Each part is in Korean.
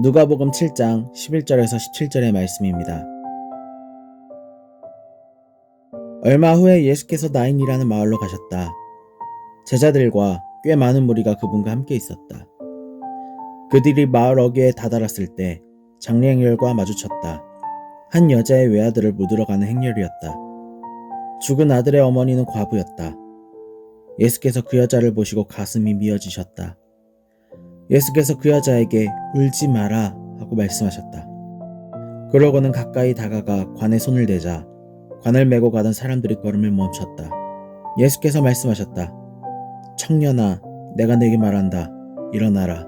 누가복음 7장 11절에서 17절의 말씀입니다. 얼마 후에 예수께서 나인이라는 마을로 가셨다. 제자들과 꽤 많은 무리가 그분과 함께 있었다. 그들이 마을 어귀에 다다랐을 때 장례행렬과 마주쳤다. 한 여자의 외아들을 묻으러 가는 행렬이었다. 죽은 아들의 어머니는 과부였다. 예수께서 그 여자를 보시고 가슴이 미어지셨다. 예수께서 그 여자에게 울지 마라 하고 말씀하셨다. 그러고는 가까이 다가가 관에 손을 대자 관을 메고 가던 사람들이 걸음을 멈췄다. 예수께서 말씀하셨다. 청년아, 내가 내게 말한다. 일어나라.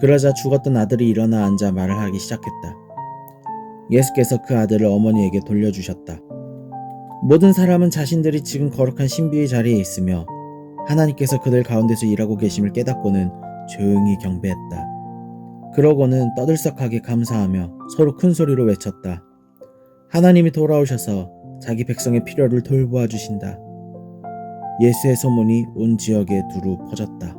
그러자 죽었던 아들이 일어나 앉아 말을 하기 시작했다. 예수께서 그 아들을 어머니에게 돌려주셨다. 모든 사람은 자신들이 지금 거룩한 신비의 자리에 있으며 하나님께서 그들 가운데서 일하고 계심을 깨닫고는 조용히 경배했다. 그러고는 떠들썩하게 감사하며 서로 큰 소리로 외쳤다. 하나님이 돌아오셔서 자기 백성의 필요를 돌보아 주신다. 예수의 소문이 온 지역에 두루 퍼졌다.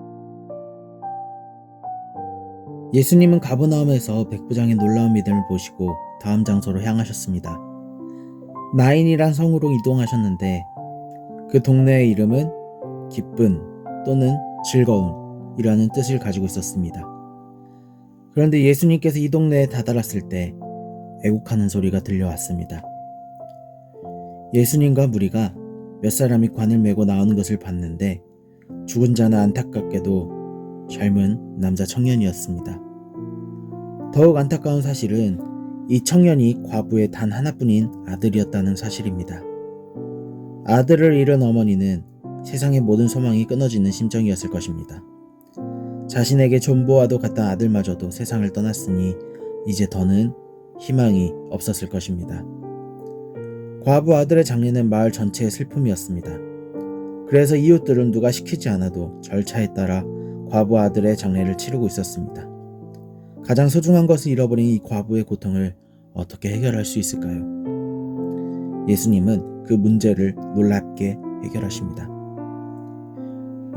예수님은 가브나움에서 백부장의 놀라운 믿음을 보시고 다음 장소로 향하셨습니다. 나인이란 성으로 이동하셨는데 그 동네의 이름은 기쁜 또는 즐거운 이라는 뜻을 가지고 있었습니다. 그런데 예수님께서 이 동네에 다다랐을 때 애국하는 소리가 들려왔습니다. 예수님과 무리가 몇 사람이 관을 메고 나오는 것을 봤는데 죽은 자는 안타깝게도 젊은 남자 청년이었습니다. 더욱 안타까운 사실은 이 청년이 과부의 단 하나뿐인 아들이었다는 사실입니다. 아들을 잃은 어머니는 세상의 모든 소망이 끊어지는 심정이었을 것입니다. 자신에게 존보와도 같던 아들마저도 세상을 떠났으니 이제 더는 희망이 없었을 것입니다. 과부 아들의 장례는 마을 전체의 슬픔이었습니다. 그래서 이웃들은 누가 시키지 않아도 절차에 따라 과부 아들의 장례를 치르고 있었습니다. 가장 소중한 것을 잃어버린 이 과부의 고통을 어떻게 해결할 수 있을까요? 예수님은 그 문제를 놀랍게 해결하십니다.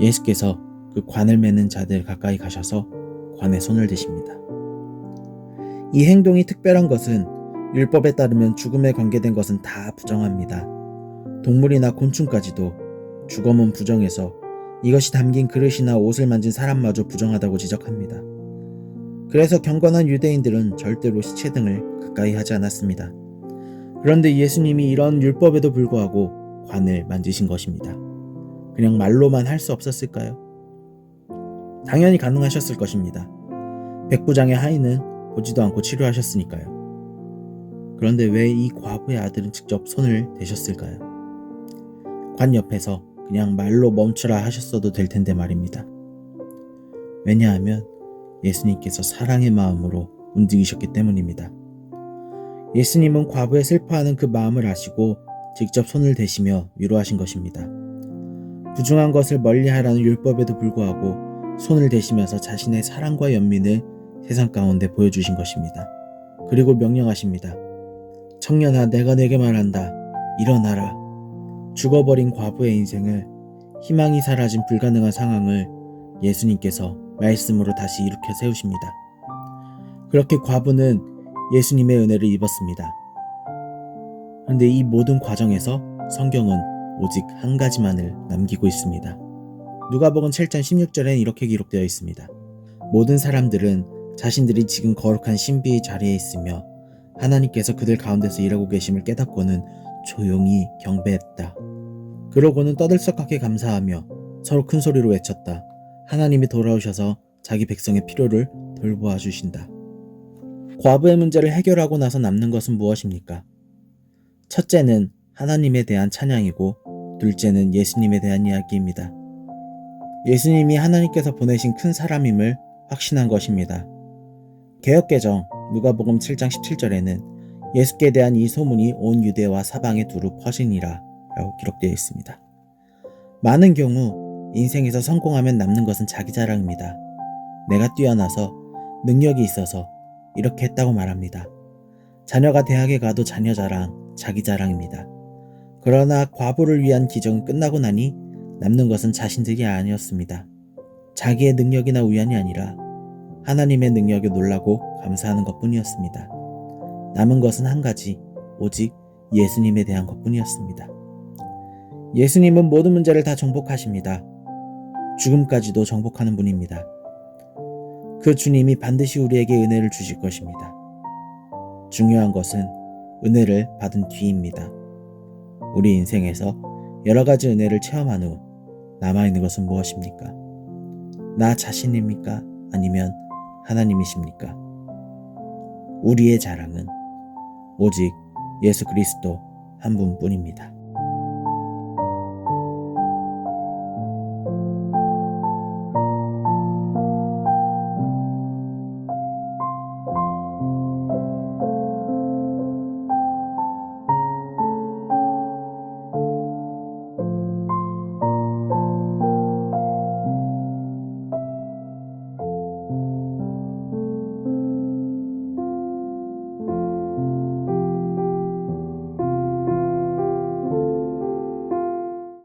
예수께서 그 관을 매는 자들 가까이 가셔서 관에 손을 대십니다. 이 행동이 특별한 것은 율법에 따르면 죽음에 관계된 것은 다 부정합니다. 동물이나 곤충까지도 죽음은 부정해서 이것이 담긴 그릇이나 옷을 만진 사람마저 부정하다고 지적합니다. 그래서 경건한 유대인들은 절대로 시체 등을 가까이 하지 않았습니다. 그런데 예수님이 이런 율법에도 불구하고 관을 만지신 것입니다. 그냥 말로만 할 수 없었을까요? 당연히 가능하셨을 것입니다. 백 부장의 하인은 보지도 않고 치료하셨으니까요. 그런데 왜 이 과부의 아들은 직접 손을 대셨을까요? 관 옆에서 그냥 말로 멈추라 하셨어도 될 텐데 말입니다. 왜냐하면 예수님께서 사랑의 마음으로 움직이셨기 때문입니다. 예수님은 과부의 슬퍼하는 그 마음을 아시고 직접 손을 대시며 위로하신 것입니다. 부중한 것을 멀리 하라는 율법에도 불구하고 손을 대시면서 자신의 사랑과 연민을 세상 가운데 보여주신 것입니다. 그리고 명령하십니다. 청년아, 내가 내게 말한다. 일어나라. 죽어버린 과부의 인생을 희망이 사라진 불가능한 상황을 예수님께서 말씀으로 다시 일으켜 세우십니다. 그렇게 과부는 예수님의 은혜를 입었습니다. 그런데 이 모든 과정에서 성경은 오직 한 가지만을 남기고 있습니다. 누가복음 7장 16절엔 이렇게 기록되어 있습니다. 모든 사람들은 자신들이 지금 거룩한 신비의 자리에 있으며 하나님께서 그들 가운데서 일하고 계심을 깨닫고는 조용히 경배했다. 그러고는 떠들썩하게 감사하며 서로 큰 소리로 외쳤다. 하나님이 돌아오셔서 자기 백성의 필요를 돌보아 주신다. 과부의 문제를 해결하고 나서 남는 것은 무엇입니까? 첫째는 하나님에 대한 찬양이고 둘째는 예수님에 대한 이야기입니다. 예수님이 하나님께서 보내신 큰 사람임을 확신한 것입니다. 개혁개정 누가복음 7장 17절에는 예수께 대한 이 소문이 온 유대와 사방에 두루 퍼지니라 라고 기록되어 있습니다. 많은 경우 인생에서 성공하면 남는 것은 자기 자랑입니다. 내가 뛰어나서 능력이 있어서 이렇게 했다고 말합니다. 자녀가 대학에 가도 자녀 자랑, 자기 자랑입니다. 그러나 과부를 위한 기적은 끝나고 나니 남는 것은 자신들이 아니었습니다. 자기의 능력이나 우연이 아니라 하나님의 능력에 놀라고 감사하는 것 뿐이었습니다. 남은 것은 한 가지, 오직 예수님에 대한 것 뿐이었습니다. 예수님은 모든 문제를 다 정복하십니다. 죽음까지도 정복하는 분입니다. 그 주님이 반드시 우리에게 은혜를 주실 것입니다. 중요한 것은 은혜를 받은 뒤입니다. 우리 인생에서 여러 가지 은혜를 체험한 후 남아있는 것은 무엇입니까? 나 자신입니까? 아니면 하나님이십니까? 우리의 자랑은 오직 예수 그리스도 한 분뿐입니다.